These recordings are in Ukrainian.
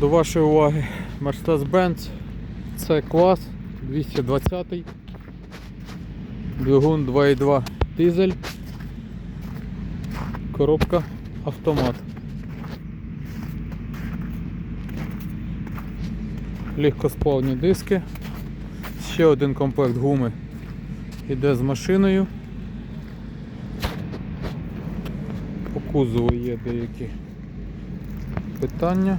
До вашої уваги Mercedes-Benz C клас 220 двигун 2.2 дизель, коробка автомат. Легкосплавні диски. Ще один комплект гуми йде з машиною. По кузову є деякі питання.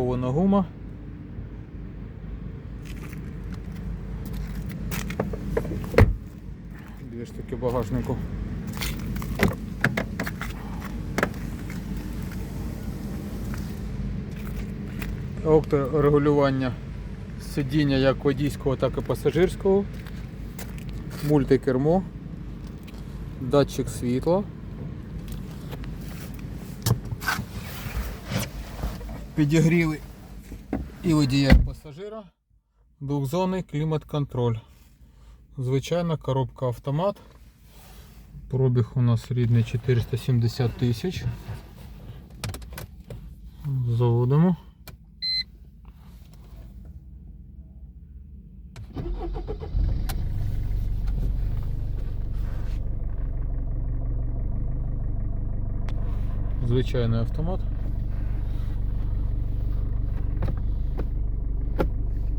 Така гума. Дві штуки багажнику. регулювання сидіння як водійського, так і пасажирського. Мультикермо, датчик світла. Підігріли і водія і пасажира. Двохзонний клімат-контроль. Звичайна коробка автомат. Пробіг у нас рідний 470 тисяч. Заводимо. Звичайний автомат.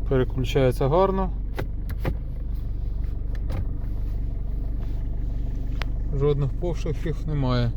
Переключається гарно. Жодних пошуків немає.